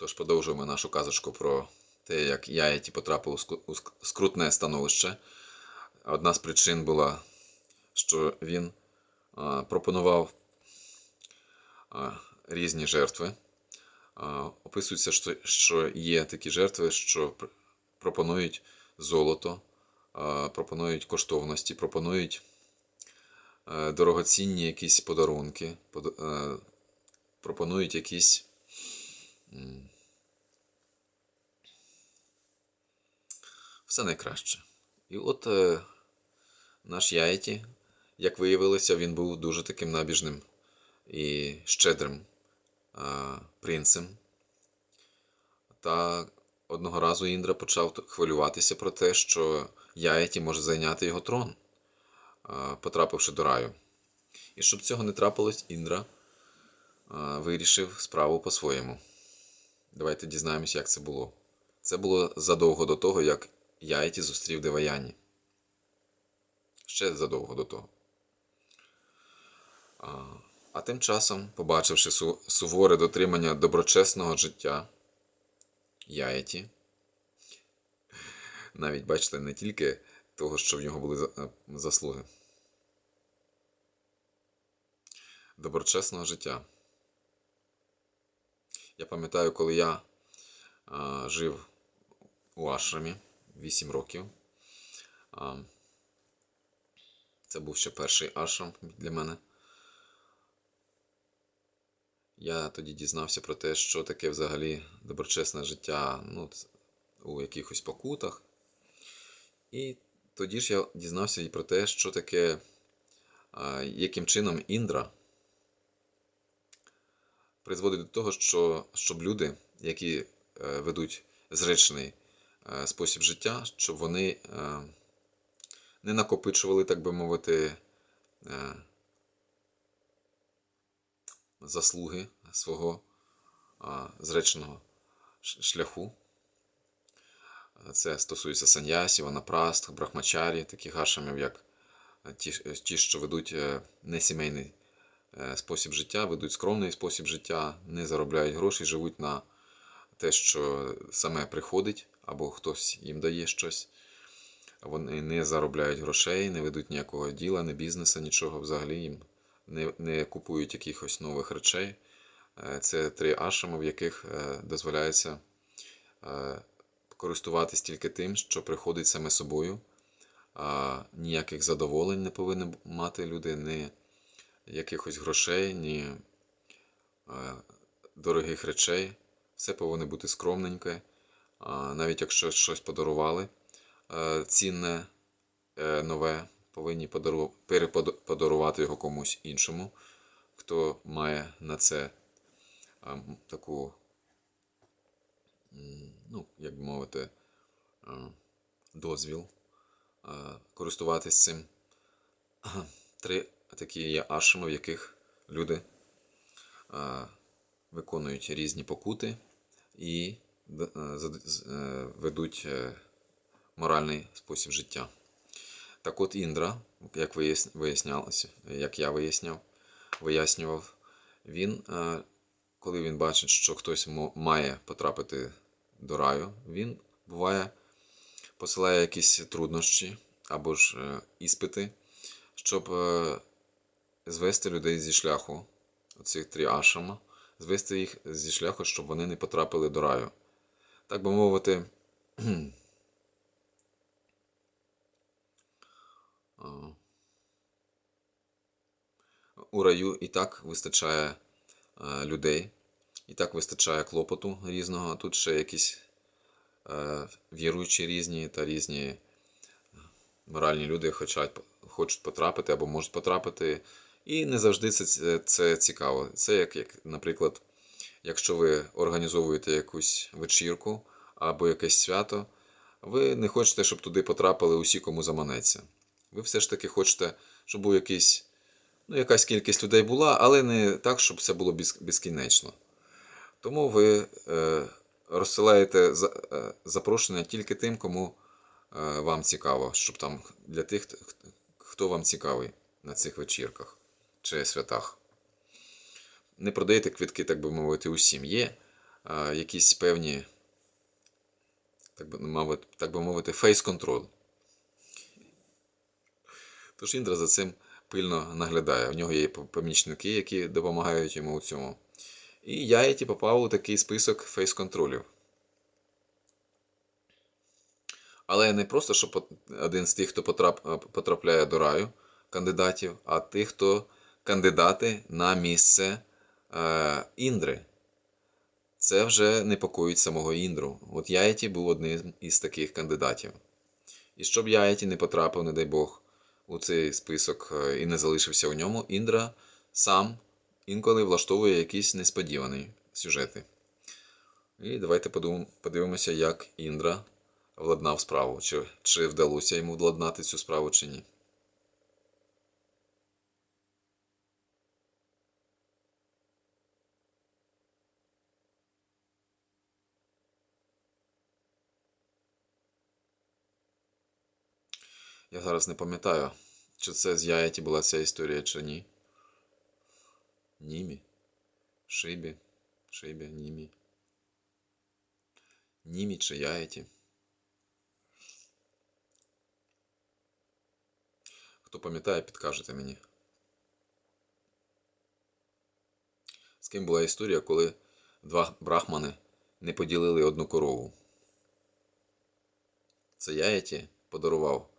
Тож продовжуємо нашу казочку про те, як Яєті потрапив у скрутне становище. Одна з причин була, що він пропонував різні жертви. Описується, що, є такі жертви, що пропонують золото, пропонують коштовності, пропонують е, дорогоцінні якісь подарунки, е, пропонують якісь все найкраще. І от е, наш Яйті, як виявилося, він був дуже таким набіжним і щедрим е, принцем. Та одного разу Індра почав хвилюватися про те, що Яєті може зайняти його трон, е, потрапивши до раю. І щоб цього не трапилось, Індра е, вирішив справу по-своєму. Давайте дізнаємось, як це було. Це було задовго до того, як Яйті зустрів Деваяні. Ще задовго до того. А, а тим часом, побачивши су- суворе дотримання доброчесного життя, Яйті, навіть бачите, не тільки того, що в нього були е, заслуги. Доброчесного життя. Я пам'ятаю, коли я а, жив у Ашрамі 8 років. А, це був ще перший ашрам для мене. Я тоді дізнався про те, що таке взагалі доброчесне життя ну, у якихось покутах. І тоді ж я дізнався і про те, що таке, яким чином Індра призводить до того, що, щоб люди, які е, ведуть зречений е, спосіб життя, щоб вони е, не накопичували, так би мовити, заслуги свого а, зреченого шляху. Це стосується саньясів, анапраст, брахмачарі, таких ашамів, як ті, що ведуть несімейний спосіб життя, ведуть скромний спосіб життя, не заробляють гроші, живуть на те, що саме приходить, або хтось їм дає щось. Вони не заробляють грошей, не ведуть ніякого діла, не бізнесу, нічого взагалі їм не, не купують якихось нових речей. Е, Це три ашами, в яких е, дозволяється е, користуватись тільки тим, що приходить саме собою. Ніяких задоволень не повинні мати люди, ні якихось грошей, ні е, дорогих речей. Все повинно бути скромненьке. Навіть якщо щось подарували е, цінне, е, нове, повинні подару- переподарувати його комусь іншому, хто має на це таку, ну, як би мовити, дозвіл а, користуватись цим. Три такі є ашами, в яких люди виконують різні покути і е, е, ведуть е, моральний спосіб життя. Так от Індра, як вияс- вияснялося, як я виясняв, вияснював, він, коли він бачить, що хтось має потрапити до раю, він буває посилає якісь труднощі або ж іспити, щоб звести людей зі шляху, оцих три ашама, звести їх зі шляху, щоб вони не потрапили до раю. Так би мовити, у раю і так вистачає е, людей, і так вистачає клопоту різного, а тут ще якісь е, віруючі різні та різні моральні люди хочуть потрапити або можуть потрапити. І не завжди це, це, цікаво. Це як, як, наприклад, якщо ви організовуєте якусь вечірку або якесь свято, ви не хочете, щоб туди потрапили усі, кому заманеться. Ви все ж таки хочете, щоб був якийсь, ну, якась кількість людей була, але не так, щоб це було безкінечно. Тому ви е, розсилаєте за- е, запрошення тільки тим, кому е, вам цікаво, щоб там для тих, хто вам цікавий на цих вечірках чи святах. Не продаєте квитки, так би мовити, усім. Є е, якісь певні, так би мовити, так би мовити, фейс-контроль. Тож Індра за цим пильно наглядає. У нього є помічники, які допомагають йому у цьому. І Яєті попав у такий список фейс-контролів. Але не просто, що один з тих, хто потрапляє до раю кандидатів, а тих, хто кандидати на місце е, Індри. Це вже непокоїть самого Індру. От Яєті був одним із таких кандидатів. І щоб Яєті не потрапив, не дай Бог, у цей список е, і не залишився у ньому, Індра сам інколи влаштовує якісь несподівані сюжети. І давайте подивимося, як Індра владнав справу. Чи, чи вдалося йому владнати цю справу, чи ні. Я зараз не пам'ятаю, чи це з Яєті була ця історія, чи ні. Німі. Шибі. Шибі, Німі. Німі чи Яєті. Хто пам'ятає, підкажете мені. З ким була історія, коли два брахмани не поділили одну корову. Це Яєті подарував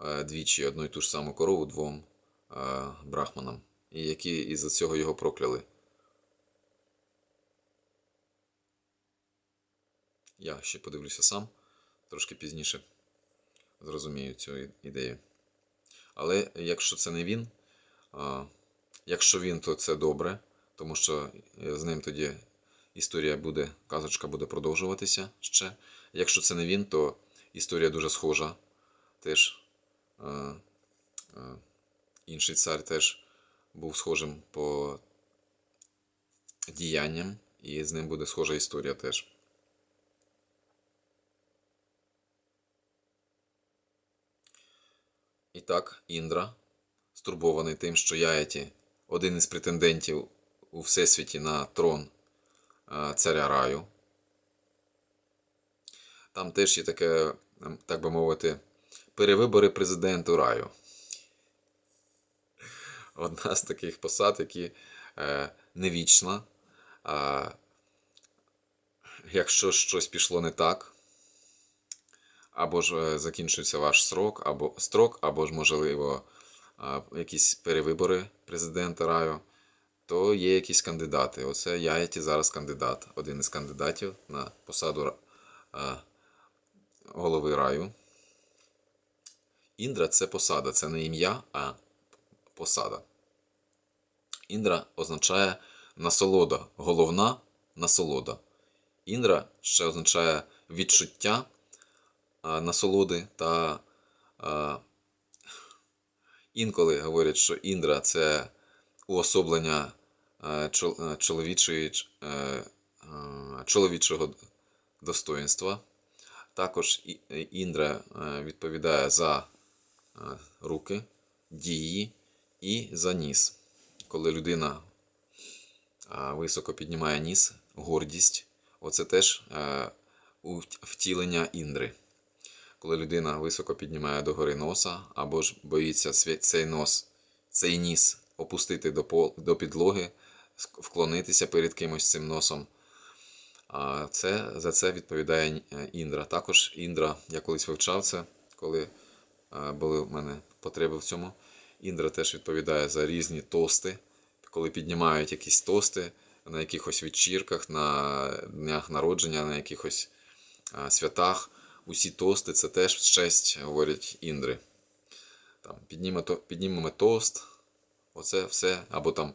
двічі одну і ту ж саму корову двом е, брахманам, і які із-за цього його прокляли. Я ще подивлюся сам, трошки пізніше зрозумію цю ідею. Але якщо це не він, якщо він, то це добре, тому що е, з ним тоді історія буде, казочка буде продовжуватися ще. Якщо це не він, то історія дуже схожа. Теж е, е, інший цар теж був схожим по діянням, і з ним буде схожа історія теж. І так, Індра, стурбований тим, що Яєті один із претендентів у всесвіті на трон царя раю. Там теж є таке, ем, так би мовити, перевибори президенту раю. Одна з таких посад, які е, не вічна. А, якщо щось пішло не так, або ж е, закінчується ваш срок, або строк, або ж, можливо, а, якісь перевибори президента раю, то є якісь кандидати. Оце Яєті зараз кандидат, один із кандидатів на посаду а, голови раю. Індра це посада, це не ім'я, а посада. Індра означає насолода, головна насолода. Індра ще означає відчуття насолоди та інколи говорять, що Індра це уособлення чол- чоловічої, е, чоловічого достоїнства. Також Індра е, відповідає за руки, дії і за ніс. Коли людина високо піднімає ніс, гордість, оце теж е, втілення Індри. Коли людина високо піднімає догори носа, або ж боїться цей нос, цей ніс опустити до, пол, до підлоги, вклонитися перед кимось цим носом. А це, за це відповідає е, Індра. Також Індра, я колись вивчав це, коли е, були в мене потреби в цьому. Індра теж відповідає за різні тости, коли піднімають якісь тости на якихось вечірках, на днях народження, на якихось святах. Усі тости це теж в честь, говорять Індри. Там, піднімемо тост, оце все. Або там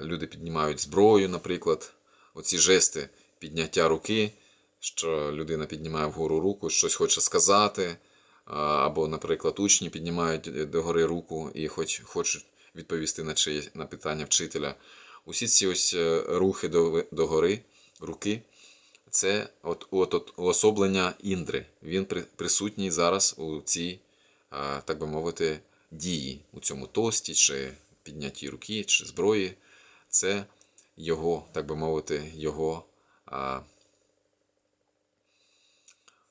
люди піднімають зброю, наприклад. Оці жести підняття руки, що людина піднімає вгору руку, щось хоче сказати. Або, наприклад, учні піднімають е, догори руку і хоч, хочуть відповісти на, чиє, на питання вчителя. Усі ці ось е, рухи до, догори, руки, це от, от, от уособлення Індри. Він при, присутній зараз у цій, так би мовити, дії, у цьому тості, чи піднятті руки, чи зброї. Це його, так би мовити, його а,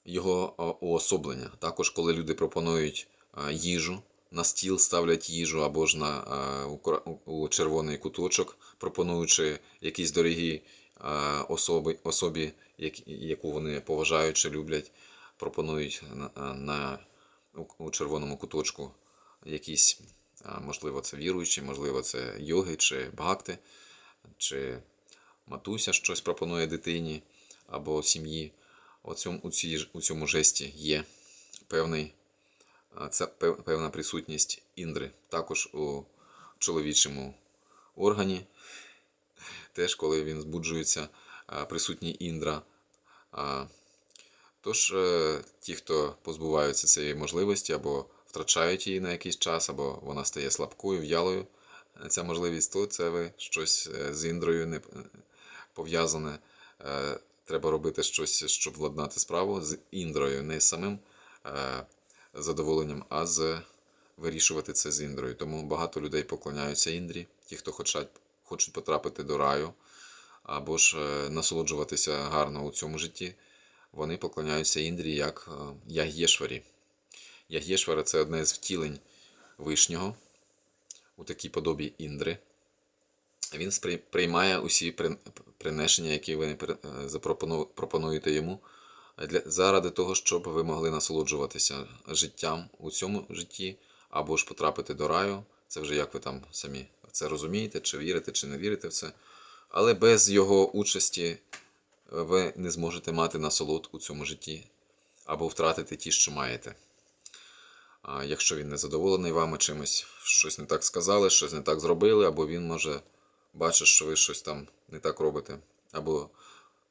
його уособлення. Також, коли люди пропонують їжу, на стіл ставлять їжу або ж на, у, червоний куточок, пропонуючи якісь дорогі особи, особі, яку вони поважають чи люблять, пропонують на, на, у червоному куточку якісь, можливо, це віруючі, можливо, це йоги чи бхакти, чи матуся щось пропонує дитині або сім'ї. У цьому, у, цій, у цьому жесті є певний, це певна присутність індри. Також у чоловічому органі, теж коли він збуджується, присутній індра. Тож е, ті, хто позбуваються цієї можливості або втрачають її на якийсь час, або вона стає слабкою, в'ялою, е, ця можливість, то це ви щось е, з індрою не пов'язане. Треба робити щось, щоб владнати справу з індрою, не з самим е, задоволенням, а з вирішувати це з індрою. Тому багато людей поклоняються індрі, ті, хто хочуть, хочуть потрапити до раю, або ж е, насолоджуватися гарно у цьому житті, вони поклоняються індрі як е, Яг'єшварі. Яг'єшвара це одне з втілень Вишнього у такій подобі Індри. Він сприй- приймає усі при- приношення, які ви е, пропонуєте йому, для, заради того, щоб ви могли насолоджуватися життям у цьому житті, або ж потрапити до раю. Це вже як ви там самі це розумієте, чи вірите, чи не вірите в це. Але без його участі е, ви не зможете мати насолод у цьому житті або втратити ті, що маєте. А якщо він не задоволений вами чимось, щось не так сказали, щось не так зробили, або він може бачить, що ви щось там не так робите, або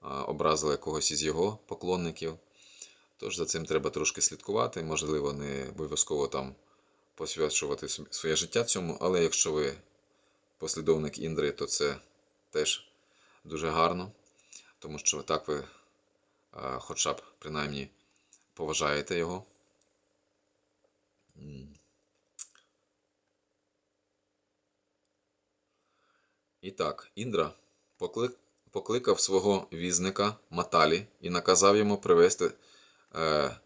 образили когось із його поклонників. Тож за цим треба трошки слідкувати, можливо, не обов'язково там посвячувати своє життя цьому, але якщо ви послідовник Індри, то це теж дуже гарно, тому що так ви хоча б принаймні поважаєте його. І так, Індра поклик, покликав свого візника Маталі і наказав йому привезти е,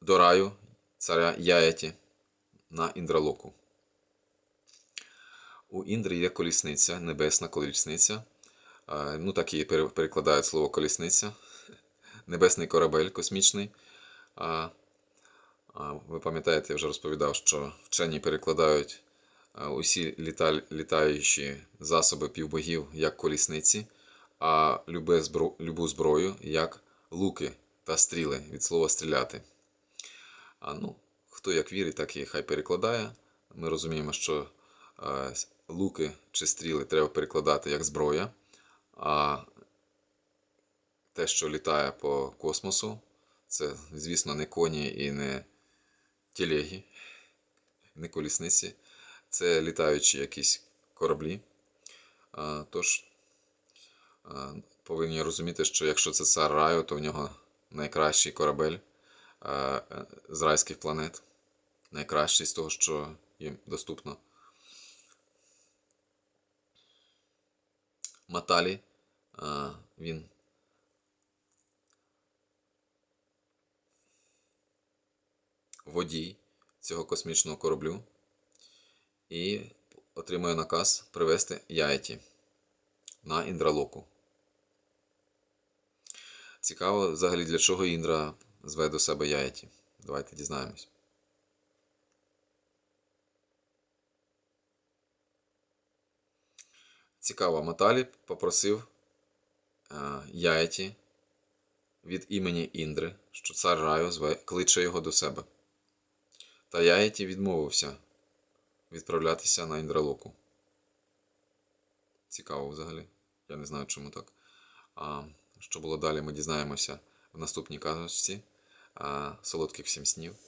до раю царя Яяті на Індралоку. У Індри є колісниця, небесна колісниця. Е, ну, так і перекладають слово колісниця. Небесний корабель космічний. А, ви пам'ятаєте, я вже розповідав, що вчені перекладають усі літа, літаючі засоби півбогів як колісниці, а любе збро, любу зброю як луки та стріли від слова стріляти. А ну, хто як вірить, так і хай перекладає. Ми розуміємо, що е, луки чи стріли треба перекладати як зброя, а те, що літає по космосу, це, звісно, не коні і не тілеги, не колісниці. Це літаючі якісь кораблі. Тож повинні розуміти, що якщо це цар раю, то в нього найкращий корабель з райських планет. Найкращий з того, що їм доступно. Маталі. Він водій цього космічного кораблю і отримує наказ привезти Яйті на Індралоку. Цікаво, взагалі, для чого Індра зве до себе Яйті. Давайте дізнаємось. Цікаво, Маталі попросив е, Яйті від імені Індри, що цар раю зве, кличе його до себе. Та Яйті відмовився відправлятися на Індралоку. Цікаво взагалі. Я не знаю, чому так. А, що було далі, ми дізнаємося в наступній казочці. Солодких всім снів.